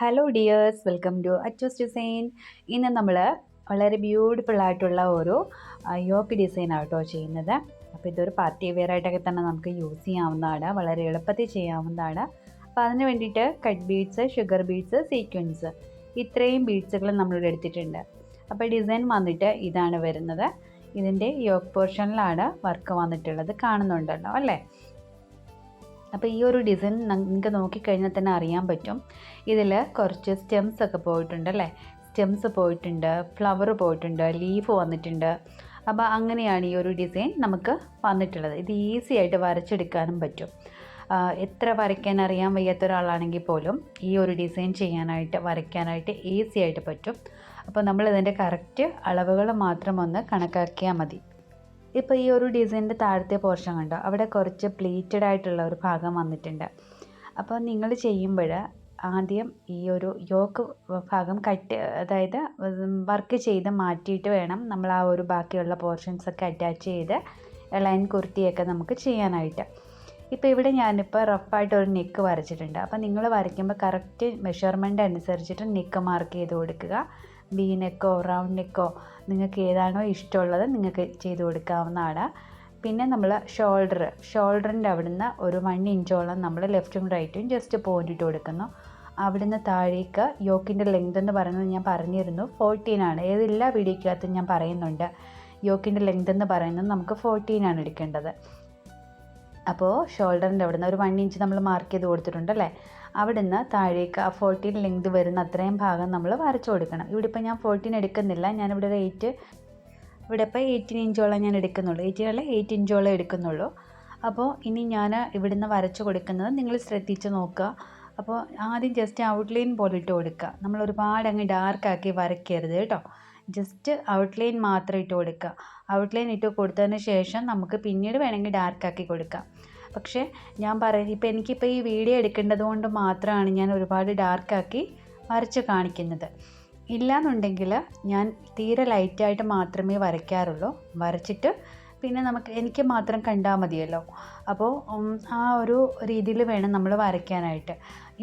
Hello dears welcome to അച്ചോസ് design ഇന്ന് നമ്മൾ വളരെ ബ്യൂട്ടിഫുൾ ആയിട്ടുള്ള ഒരു യോക്ക് ഡിസൈൻ ആട്ടോ ചെയ്യുന്നത്. അപ്പോൾ ഇതൊരു പാർട്ടി വെയർ ആയിട്ടൊക്കെ തന്നെ നമുക്ക് യൂസ് ചെയ്യാവുന്നതാണ്. വളരെ എളുപ്പത്തിൽ ചെയ്യാവുന്നതാണ്. അപ്പോൾ അതിന് വേണ്ടിയിട്ട് cut beads sugar beads sequence ഇത്രയും ബീഡ്സുകൾ നമ്മളിവിടെ എടുത്തിട്ടുണ്ട്. അപ്പോൾ ഡിസൈൻ വന്നിട്ട് ഇതാണ് വരുന്നത്. ഇതിന്റെ യോക്ക് പോർഷനിലാണ് വർക്ക് വന്നിട്ടുള്ളത്. കാണുന്നുണ്ടല്ലോ അല്ലേ? അപ്പോൾ ഈ ഒരു ഡിസൈൻ നിങ്ങൾക്ക് നോക്കിക്കഴിഞ്ഞാൽ തന്നെ അറിയാൻ പറ്റും. ഇതിൽ കുറച്ച് സ്റ്റെംസ് ഒക്കെ പോയിട്ടുണ്ട് അല്ലേ? സ്റ്റെംസ് പോയിട്ടുണ്ട് ഫ്ലവർ പോയിട്ടുണ്ട് ലീഫ് വന്നിട്ടുണ്ട്. അപ്പോൾ അങ്ങനെയാണ് ഈ ഒരു ഡിസൈൻ നമുക്ക് വന്നിട്ടുള്ളത്. ഇത് ഈസി ആയിട്ട് വരച്ചെടുക്കാനും പറ്റും. എത്ര വരയ്ക്കാൻ അറിയാൻ വയ്യാത്ത ഒരാളാണെങ്കിൽ പോലും ഈ ഒരു ഡിസൈൻ ചെയ്യാനായിട്ട് വരയ്ക്കാനായിട്ട് ഈസി ആയിട്ട് പറ്റും. അപ്പോൾ നമ്മൾ ഇതിന്റെ കറക്റ്റ് അളവുകൾ മാത്രം ഒന്ന് കണക്കാക്കിയാൽ മതി. ഇപ്പോൾ ഈ ഒരു ഡിസൈനിന്റെ താഴത്തെ പോർഷൻ കണ്ടോ? അവിടെ കുറച്ച് പ്ലീറ്റഡ് ആയിട്ടുള്ള ഒരു ഭാഗം വന്നിട്ടുണ്ട്. അപ്പോൾ നിങ്ങൾ ചെയ്യുമ്പോൾ ആദ്യം ഈ ഒരു യോക്ക് ഭാഗം കട്ട് അതായത് വർക്ക് ചെയ്ത് മാറ്റിയിട്ട് വേണം നമ്മൾ ആ ഒരു ബാക്കിയുള്ള പോർഷൻസൊക്കെ അറ്റാച്ച് ചെയ്ത് ലൈൻ കുർത്തിയൊക്കെ നമുക്ക് ചെയ്യാനായിട്ട്. ഇപ്പോൾ ഇവിടെ ഞാനിപ്പോൾ റഫായിട്ട് ഒരു നെക്ക് വരച്ചിട്ടുണ്ട്. അപ്പോൾ നിങ്ങൾ വരയ്ക്കുമ്പോൾ കറക്റ്റ് മെഷർമെന്റ് അനുസരിച്ചിട്ട് നെക്ക് മാർക്ക് ചെയ്ത് കൊടുക്കുക. ബി നെക്കോ റൗണ്ട് നെക്കോ നിങ്ങൾക്ക് ഏതാണോ ഇഷ്ടമുള്ളത് നിങ്ങൾക്ക് ചെയ്ത് കൊടുക്കാവുന്നതാണ്. പിന്നെ നമ്മൾ ഷോൾഡർ ഷോൾഡറിന്റെ അവിടുന്ന് ഒരു വൺ ഇഞ്ചോളം നമ്മൾ ലെഫ്റ്റും റൈറ്റും ജസ്റ്റ് ഇട്ട് കൊടുക്കുന്നു. അവിടുന്ന് താഴേക്ക് യോക്കിന്റെ ലെങ്ത് എന്ന് പറയുന്നത് ഞാൻ പറഞ്ഞിരുന്നു ഫോർട്ടീൻ ആണ്. ഏതെല്ലാ വീഡിയോക്കകത്തും ഞാൻ പറയുന്നുണ്ട്. യോക്കിന്റെ ലെങ്ത് എന്ന് പറയുന്നത് നമുക്ക് ഫോർട്ടീൻ ആണ് എടുക്കേണ്ടത്. അപ്പോൾ ഷോൾഡറിന്റെ അവിടുന്ന് ഒരു വൺ ഇഞ്ച് നമ്മൾ മാർക്ക് ചെയ്ത് കൊടുത്തിട്ടുണ്ട് അല്ലേ? അവിടുന്ന് താഴേക്ക് ആ ഫോർട്ടീൻ ലെങ്ത് വരുന്ന അത്രയും ഭാഗം നമ്മൾ വരച്ചു കൊടുക്കണം. ഇവിടെ ഇപ്പോൾ ഞാൻ ഫോർട്ടീൻ എടുക്കുന്നില്ല. ഞാനിവിടെ ഒരു എയ്റ്റ് ഇവിടെ ഇപ്പോൾ എയ്റ്റീൻ ഇഞ്ചോളം ഞാൻ എടുക്കുന്നുള്ളൂ. എയ്റ്റീൻ അല്ല എയ്റ്റ് ഇഞ്ചോളം എടുക്കുന്നുള്ളൂ. അപ്പോൾ ഇനി ഞാൻ ഇവിടുന്ന് വരച്ചു കൊടുക്കുന്നത് നിങ്ങൾ ശ്രദ്ധിച്ച് നോക്കുക. അപ്പോൾ ആദ്യം ജസ്റ്റ് ഔട്ട്ലൈൻ പോലെ ഇട്ട് കൊടുക്കുക. നമ്മൾ ഒരുപാട് അങ്ങ് ഡാർക്കാക്കി വരയ്ക്കരുത് കേട്ടോ. ജസ്റ്റ് ഔട്ട്ലൈൻ മാത്രം ഇട്ട് കൊടുക്കുക. ഔട്ട്ലൈൻ ഇട്ട് കൊടുത്തതിന് ശേഷം നമുക്ക് പിന്നീട് വേണമെങ്കിൽ ഡാർക്കാക്കി കൊടുക്കാം. പക്ഷേ ഞാൻ പറയുന്നത് ഇപ്പോൾ എനിക്കിപ്പോൾ ഈ വീഡിയോ എടുക്കേണ്ടത് കൊണ്ട് മാത്രമാണ് ഞാൻ ഒരുപാട് ഡാർക്കാക്കി വരച്ച് കാണിക്കുന്നത്. ഇല്ലയെന്നുണ്ടെങ്കിൽ ഞാൻ തീരെ ലൈറ്റായിട്ട് മാത്രമേ വരയ്ക്കാറുള്ളൂ. വരച്ചിട്ട് പിന്നെ നമുക്ക് എനിക്ക് മാത്രം കണ്ടാൽ മതിയല്ലോ. അപ്പോൾ ആ ഒരു രീതിയിൽ വേണം നമ്മൾ വരയ്ക്കാനായിട്ട്.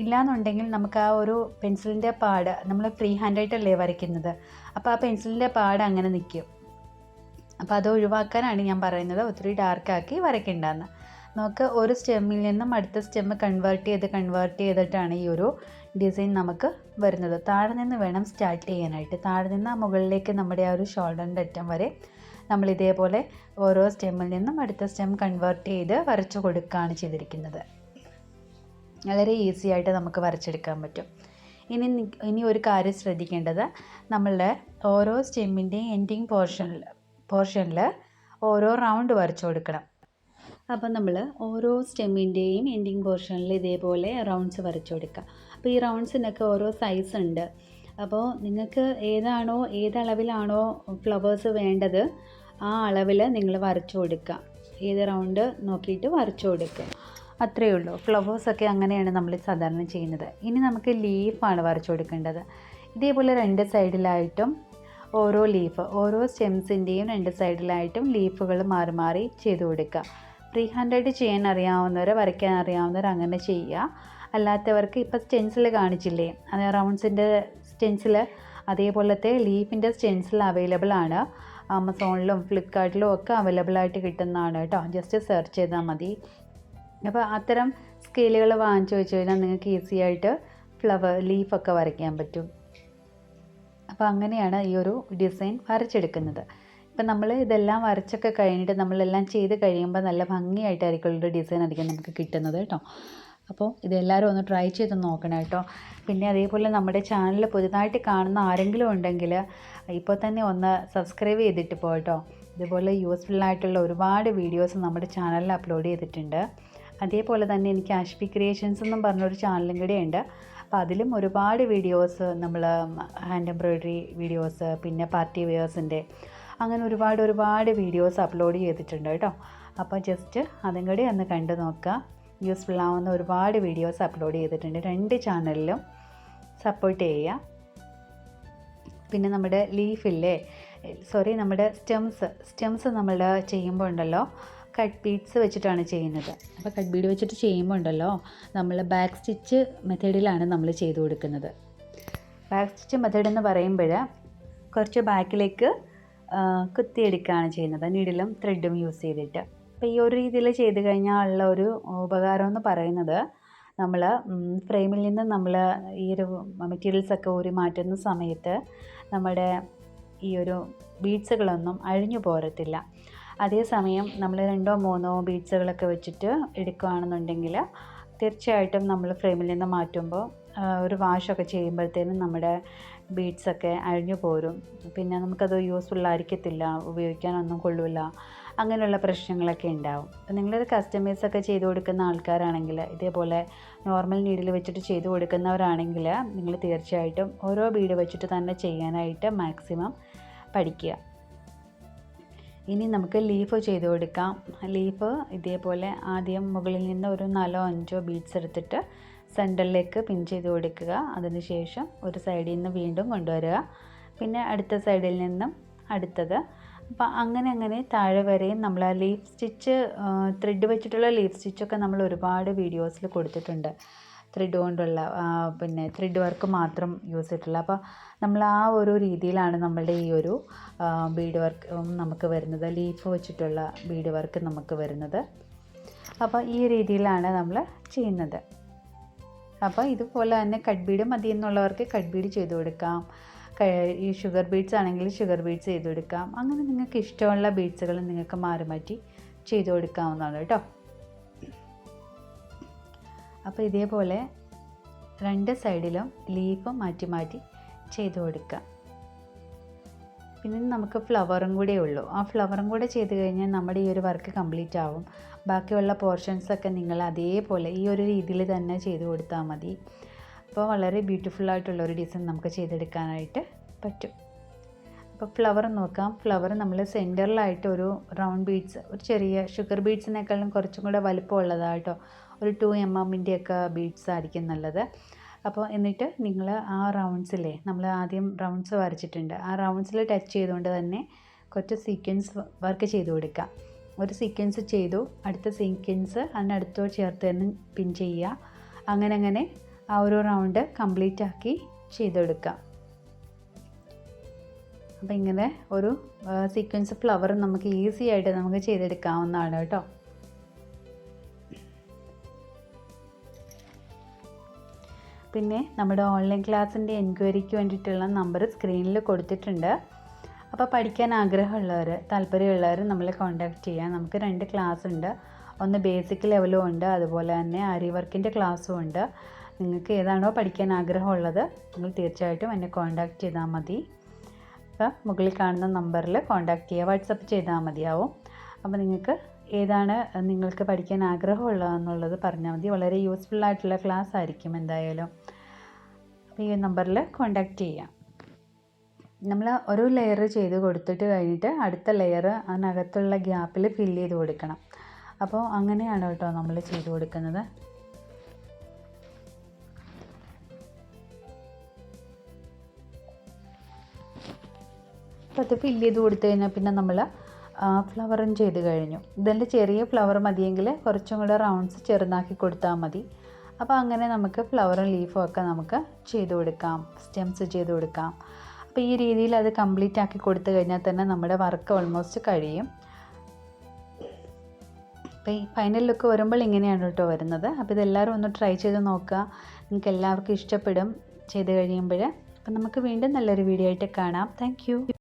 ഇല്ലയെന്നുണ്ടെങ്കിൽ നമുക്ക് ആ ഒരു പെൻസിലിന്റെ പാട് നമ്മൾ ഫ്രീ ഹാൻഡായിട്ടല്ലേ വരയ്ക്കുന്നത്? അപ്പോൾ ആ പെൻസിലിന്റെ പാട് അങ്ങനെ നിൽക്കും. അപ്പോൾ അത് ഒഴിവാക്കാനാണ് ഞാൻ പറയുന്നത് ഒത്തിരി ഡാർക്കാക്കി വരയ്ക്കേണ്ടതെന്ന്. നമുക്ക് ഒരു സ്റ്റെമ്മിൽ നിന്നും അടുത്ത സ്റ്റെമ്മ് കൺവേർട്ട് ചെയ്ത് കൺവേർട്ട് ചെയ്തിട്ടാണ് ഈ ഒരു ഡിസൈൻ നമുക്ക് വരുന്നത്. താഴെ നിന്ന് വേണം സ്റ്റാർട്ട് ചെയ്യാനായിട്ട്. താഴെ നിന്ന് മുകളിലേക്ക് നമ്മുടെ ആ ഒരു ഷോൾഡറിന്റെ അറ്റം വരെ നമ്മൾ ഇതേപോലെ ഓരോ സ്റ്റെമ്മിൽ നിന്നും അടുത്ത സ്റ്റെം കൺവേർട്ട് ചെയ്ത് വരച്ചു കൊടുക്കുകയാണ് ചെയ്തിരിക്കുന്നത്. വളരെ ഈസി ആയിട്ട് നമുക്ക് വരച്ചെടുക്കാൻ പറ്റും. ഇനി ഇനി ഒരു കാര്യം ശ്രദ്ധിക്കേണ്ടത്. നമ്മളുടെ ഓരോ സ്റ്റെമ്മിന്റെയും എൻഡിങ് പോർഷനിൽ പോർഷനിൽ ഓരോ റൗണ്ട് വരച്ചു കൊടുക്കണം. അപ്പോൾ നമ്മൾ ഓരോ സ്റ്റെമ്മിന്റെയും എൻഡിങ് പോർഷനിൽ ഇതേപോലെ റൗണ്ട്സ് വരച്ചു കൊടുക്കുക. അപ്പോൾ ഈ റൗണ്ട്സിനൊക്കെ ഓരോ സൈസ് ഉണ്ട്. അപ്പോൾ നിങ്ങൾക്ക് ഏതാണോ ഏതളവിലാണോ ഫ്ലവേഴ്സ് വേണ്ടത് ആ അളവിൽ നിങ്ങൾ വരച്ചു കൊടുക്കുക. ഏത് റൗണ്ട് നോക്കിയിട്ട് വരച്ചു കൊടുക്കുക. അത്രയേ ഉള്ളൂ. ഫ്ലവേഴ്സൊക്കെ അങ്ങനെയാണ് നമ്മൾ സാധാരണ ചെയ്യുന്നത്. ഇനി നമുക്ക് ലീഫാണ് വരച്ചു കൊടുക്കേണ്ടത്. ഇതേപോലെ രണ്ട് സൈഡിലായിട്ടും ഓരോ ലീഫ് ഓരോ സ്റ്റെംസിന്റെയും രണ്ട് സൈഡിലായിട്ടും ലീഫുകൾ മാറി മാറി ചെയ്ത് കൊടുക്കുക. ഫ്രീ ഹാൻഡായിട്ട് ചെയ്യാൻ അറിയാവുന്നവർ വരയ്ക്കാൻ അറിയാവുന്നവർ അങ്ങനെ ചെയ്യുക. അല്ലാത്തവർക്ക് ഇപ്പോൾ സ്റ്റെൻസിൽ കാണിച്ചില്ലേ? അത് റൗണ്ട്സിന്റെ സ്റ്റെൻസിൽ അതേപോലത്തെ ലീഫിന്റെ സ്റ്റെൻസിൽ അവൈലബിൾ ആണ്. ആമസോണിലും ഫ്ലിപ്കാർട്ടിലും ഒക്കെ അവൈലബിൾ ആയിട്ട് കിട്ടുന്നതാണ് കേട്ടോ. ജസ്റ്റ് സെർച്ച് ചെയ്താൽ മതി. അപ്പോൾ അത്തരം സ്കെയിലുകൾ വാങ്ങിച്ചു വെച്ച് കഴിഞ്ഞാൽ നിങ്ങൾക്ക് ഈസി ആയിട്ട് ഫ്ലവർ ലീഫൊക്കെ വരയ്ക്കാൻ പറ്റും. അപ്പോൾ അങ്ങനെയാണ് ഈ ഒരു ഡിസൈൻ വരച്ചെടുക്കുന്നത്. ഇപ്പം നമ്മൾ ഇതെല്ലാം വരച്ചൊക്കെ കഴിഞ്ഞിട്ട് നമ്മളെല്ലാം ചെയ്ത് കഴിയുമ്പോൾ നല്ല ഭംഗിയായിട്ടായിരിക്കും ഒരു ഡിസൈൻ ആയിരിക്കും നമുക്ക് കിട്ടുന്നത് കേട്ടോ. അപ്പോൾ ഇതെല്ലാവരും ഒന്ന് ട്രൈ ചെയ്ത് നോക്കണം കേട്ടോ. പിന്നെ അതേപോലെ നമ്മുടെ ചാനൽ പുതുതായിട്ട് കാണുന്ന ആരെങ്കിലും ഉണ്ടെങ്കിൽ ഇപ്പോൾ തന്നെ ഒന്ന് സബ്സ്ക്രൈബ് ചെയ്തിട്ട് പോകട്ടോ ഇതുപോലെ യൂസ്ഫുൾ ആയിട്ടുള്ള ഒരുപാട് വീഡിയോസ് നമ്മുടെ ചാനലിൽ അപ്ലോഡ് ചെയ്തിട്ടുണ്ട്. അതേപോലെ തന്നെ എനിക്ക് അഷ്പി ക്രിയേഷൻസ് എന്നും പറഞ്ഞൊരു ചാനലും കൂടെ ഉണ്ട് അപ്പോൾ അതിലും ഒരുപാട് വീഡിയോസ് നമ്മൾ ഹാൻഡ് എംബ്രോയ്ഡറി വീഡിയോസ് പിന്നെ പാർട്ടി വെയേഴ്സിന്റെ അങ്ങനെ ഒരുപാട് ഒരുപാട് വീഡിയോസ് അപ്ലോഡ് ചെയ്തിട്ടുണ്ട് കേട്ടോ. അപ്പോൾ ജസ്റ്റ് അതും കൂടി ഒന്ന് കണ്ടു നോക്കുക. യൂസ്ഫുൾ ആവുന്ന ഒരുപാട് വീഡിയോസ് അപ്ലോഡ് ചെയ്തിട്ടുണ്ട്. രണ്ട് ചാനലിലും സപ്പോർട്ട് ചെയ്യുക. പിന്നെ നമ്മുടെ ലീഫില്ലേ സോറി നമ്മുടെ സ്റ്റെംസ് സ്റ്റെംസ് നമ്മൾ ചെയ്യുമ്പോൾ ഉണ്ടല്ലോ? കട്ട് ബീഡ്സ് വെച്ചിട്ടാണ് ചെയ്യുന്നത്. അപ്പോൾ കട്ട് ബീഡ് വെച്ചിട്ട് ചെയ്യുമ്പോൾ ഉണ്ടല്ലോ? നമ്മൾ ബാക്ക് സ്റ്റിച്ച് മെത്തേഡിലാണ് നമ്മൾ ചെയ്തു കൊടുക്കുന്നത്. ബാക്ക് സ്റ്റിച്ച് മെത്തേഡ് എന്ന് പറയുമ്പോൾ കുറച്ച് ബാക്കിലേക്ക് കുത്തിയെടുക്കുകയാണ് ചെയ്യുന്നത്. നീഡിലും ത്രെഡും യൂസ് ചെയ്തിട്ട്. അപ്പോൾ ഈ ഒരു രീതിയിൽ ചെയ്ത് കഴിഞ്ഞാൽ ഉള്ള ഒരു ഉപകാരം എന്ന് പറയുന്നത് നമ്മൾ ഫ്രെയിമിൽ നിന്ന് നമ്മൾ ഈ ഒരു മെറ്റീരിയൽസ് ഒക്കെ ഊരി മാറ്റുന്ന സമയത്ത് നമ്മുടെ ഈ ഒരു ബീഡ്സുകളൊന്നും അഴിഞ്ഞു പോരത്തില്ല. അതേസമയം നമ്മൾ രണ്ടോ മൂന്നോ ബീഡ്സുകളൊക്കെ വെച്ചിട്ട് എടുക്കുകയാണെന്നുണ്ടെങ്കിൽ തീർച്ചയായിട്ടും നമ്മൾ ഫ്രെയിമിൽ നിന്ന് മാറ്റുമ്പോൾ ഒരു വാഷൊക്കെ ചെയ്യുമ്പോഴത്തേനും നമ്മുടെ ബീഡ്സൊക്കെ അഴിഞ്ഞു പോരും. പിന്നെ നമുക്കത് യൂസ്ഫുൾ ആയിരിക്കത്തില്ല ഉപയോഗിക്കാനൊന്നും കൊള്ളില്ല. അങ്ങനെയുള്ള പ്രശ്നങ്ങളൊക്കെ ഉണ്ടാവും. അപ്പം നിങ്ങളത് കസ്റ്റമേഴ്സൊക്കെ ചെയ്ത് കൊടുക്കുന്ന ആൾക്കാരാണെങ്കിൽ ഇതേപോലെ നോർമൽ നീഡിൽ വെച്ചിട്ട് ചെയ്ത് കൊടുക്കുന്നവരാണെങ്കിൽ നിങ്ങൾ തീർച്ചയായിട്ടും ഓരോ ബീഡ് വെച്ചിട്ട് തന്നെ ചെയ്യാനായിട്ട് മാക്സിമം പഠിക്കുക. ഇനി നമുക്ക് ലീഫ് ചെയ്ത് കൊടുക്കാം. ലീഫ് ഇതേപോലെ ആദ്യം മുകളിൽ നിന്ന് ഒരു നാലോ അഞ്ചോ ബീഡ്സ് എടുത്തിട്ട് സെന്ററിലേക്ക് പിൻ ചെയ്ത് കൊടുക്കുക. അതിനുശേഷം ഒരു സൈഡിൽ നിന്ന് വീണ്ടും കൊണ്ടുവരിക. പിന്നെ അടുത്ത സൈഡിൽ നിന്നും അടുത്തത്. അപ്പോൾ അങ്ങനെ അങ്ങനെ താഴെ വരെയും നമ്മൾ ആ ലീഫ് സ്റ്റിച്ച് ത്രെഡ് വെച്ചിട്ടുള്ള ലീഫ് സ്റ്റിച്ചൊക്കെ നമ്മൾ ഒരുപാട് വീഡിയോസിൽ കൊടുത്തിട്ടുണ്ട്. ത്രെഡ് കൊണ്ടുള്ള പിന്നെ ത്രെഡ് വർക്ക് മാത്രം യൂസ് ചെയ്തിട്ടുള്ള. അപ്പോൾ നമ്മൾ ആ ഒരു രീതിയിലാണ് നമ്മളുടെ ഈ ഒരു ബീഡ് വർക്ക് നമുക്ക് വരുന്നത്. ലീഫ് വെച്ചിട്ടുള്ള ബീഡ് വർക്ക് നമുക്ക് വരുന്നത്. അപ്പോൾ ഈ രീതിയിലാണ് നമ്മൾ ചെയ്യുന്നത്. അപ്പോൾ ഇതുപോലെ തന്നെ കട്ട്ബീഡ് മതി എന്നുള്ളവർക്ക് കട്ട്ബീഡ് ചെയ്ത് കൊടുക്കാം. ഈ ഷുഗർ ബീഡ്സ് ആണെങ്കിൽ ഷുഗർ ബീഡ്സ് ചെയ്തു കൊടുക്കാം. അങ്ങനെ നിങ്ങൾക്ക് ഇഷ്ടമുള്ള ബീഡ്സുകൾ നിങ്ങൾക്ക് മാറി മാറ്റി ചെയ്തു കൊടുക്കാവുന്നതാണ് കേട്ടോ. അപ്പോൾ ഇതേപോലെ രണ്ട് സൈഡിലും ലീഫ് മാറ്റി മാറ്റി ചെയ്തു കൊടുക്കാം. പിന്നെ നമുക്ക് ഫ്ലവറും കൂടെ ഉള്ളൂ. ആ ഫ്ലവറും കൂടെ ചെയ്ത് കഴിഞ്ഞാൽ നമ്മുടെ ഈ ഒരു വർക്ക് കംപ്ലീറ്റ് ആവും. ബാക്കിയുള്ള പോർഷൻസൊക്കെ നിങ്ങൾ അതേപോലെ ഈ ഒരു രീതിയിൽ തന്നെ ചെയ്ത് കൊടുത്താൽ മതി. അപ്പോൾ വളരെ ബ്യൂട്ടിഫുൾ ആയിട്ടുള്ള ഒരു ഡിസൈൻ നമുക്ക് ചെയ്തെടുക്കാനായിട്ട് പറ്റും. അപ്പോൾ ഫ്ലവർ നോക്കാം. ഫ്ലവർ നമ്മൾ സെന്ററിലായിട്ട് ഒരു റൗണ്ട് ബീഡ്സ് ഒരു ചെറിയ ഷുഗർ ബീഡ്സിനേക്കാളും കുറച്ചും കൂടെ വലിപ്പമുള്ളതായിട്ടോ ഒരു ടു എം എമ്മിന്റെയൊക്കെ ബീഡ്സ് ആയിരിക്കും നല്ലത്. അപ്പോൾ എന്നിട്ട് നിങ്ങൾ ആ റൗണ്ട്സിലെ നമ്മൾ ആദ്യം റൗണ്ട്സ് വരച്ചിട്ടുണ്ട്. ആ റൗണ്ട്സിൽ ടച്ച് ചെയ്തുകൊണ്ട് തന്നെ കുറച്ച് സീക്വൻസ് വർക്ക് ചെയ്ത് കൊടുക്കുക ഒരു സീക്വൻസ് ചെയ്തു അടുത്ത സീക്വൻസ് അതിനടുത്തോ ചേർത്ത് തന്നെ പിൻ ചെയ്യുക. അങ്ങനെ അങ്ങനെ ആ ഒരു റൗണ്ട് കംപ്ലീറ്റ് ആക്കി ചെയ്തെടുക്കുക അപ്പോൾ ഇങ്ങനെ ഒരു സീക്വൻസ് ഫ്ലവർ നമുക്ക് ഈസി ആയിട്ട് നമുക്ക് ചെയ്തെടുക്കാവുന്നതാണ് കേട്ടോ. പിന്നെ നമ്മുടെ ഓൺലൈൻ ക്ലാസ്സിന്റെ എൻക്വയറിക്ക് വേണ്ടിയിട്ടുള്ള നമ്പർ സ്ക്രീനിൽ കൊടുത്തിട്ടുണ്ട്. അപ്പോൾ പഠിക്കാൻ ആഗ്രഹമുള്ളവർ താല്പര്യമുള്ളവർ നമ്മളെ കോൺടാക്റ്റ് ചെയ്യാം. നമുക്ക് രണ്ട് ക്ലാസ് ഉണ്ട്. ഒന്ന് ബേസിക് ലെവലും ഉണ്ട്. അതുപോലെ തന്നെ ആരി വർക്കിന്റെ ക്ലാസ്സും ഉണ്ട്. നിങ്ങൾക്ക് ഏതാണോ പഠിക്കാൻ ആഗ്രഹമുള്ളത് നിങ്ങൾ തീർച്ചയായിട്ടും എന്നെ കോൺടാക്റ്റ് ചെയ്താൽ മതി. അപ്പോൾ മുകളിൽ കാണുന്ന നമ്പറിൽ കോൺടാക്റ്റ് ചെയ്യുക. വാട്സപ്പ് ചെയ്താൽ മതിയാവും. അപ്പോൾ നിങ്ങൾക്ക് ഏതാണ് നിങ്ങൾക്ക് പഠിക്കാൻ ആഗ്രഹമുള്ളതെന്നുള്ളത് പറഞ്ഞാൽ മതി. വളരെ യൂസ്ഫുൾ ആയിട്ടുള്ള ക്ലാസ് ആയിരിക്കും എന്തായാലും. ഈ നമ്പറിൽ കോൺടാക്റ്റ് ചെയ്യാം. നമ്മൾ ഒരു ലെയർ ചെയ്ത് കൊടുത്തിട്ട് കഴിഞ്ഞിട്ട് അടുത്ത ലെയർ അതിനകത്തുള്ള ഗ്യാപ്പിൽ ഫില്ല് ചെയ്ത് കൊടുക്കണം. അപ്പോൾ അങ്ങനെയാണ് കേട്ടോ നമ്മൾ ചെയ്ത് കൊടുക്കുന്നത്. അപ്പോൾ അത് ഫില്ല് ചെയ്ത് കൊടുത്തു കഴിഞ്ഞാൽ പിന്നെ നമ്മൾ ഫ്ലവറും ചെയ്ത് കഴിഞ്ഞു. ഇതിന്റെ ചെറിയ ഫ്ലവർ മതിയെങ്കിൽ കുറച്ചും കൂടെ റൗണ്ട്സ് ചെറുതാക്കി കൊടുത്താൽ മതി. അപ്പോൾ അങ്ങനെ നമുക്ക് ഫ്ലവറും ലീഫും ഒക്കെ നമുക്ക് ചെയ്ത് കൊടുക്കാം സ്റ്റെംസ് ചെയ്ത് കൊടുക്കാം. അപ്പോൾ ഈ രീതിയിൽ അത് കംപ്ലീറ്റ് ആക്കി കൊടുത്തു കഴിഞ്ഞാൽ തന്നെ നമ്മുടെ വർക്ക് ഓൾമോസ്റ്റ് കഴിയും. അപ്പോൾ ഈ ഫൈനൽ ലുക്ക് വരുമ്പോൾ ഇങ്ങനെയാണ് കേട്ടോ വരുന്നത്. അപ്പോൾ ഇതെല്ലാവരും ഒന്ന് ട്രൈ ചെയ്ത് നോക്കുക. നിങ്ങൾക്ക് എല്ലാവർക്കും ഇഷ്ടപ്പെടും ചെയ്ത് കഴിയുമ്പോൾ. അപ്പോൾ നമുക്ക് വീണ്ടും നല്ലൊരു വീഡിയോ ആയിട്ട് കാണാം. താങ്ക്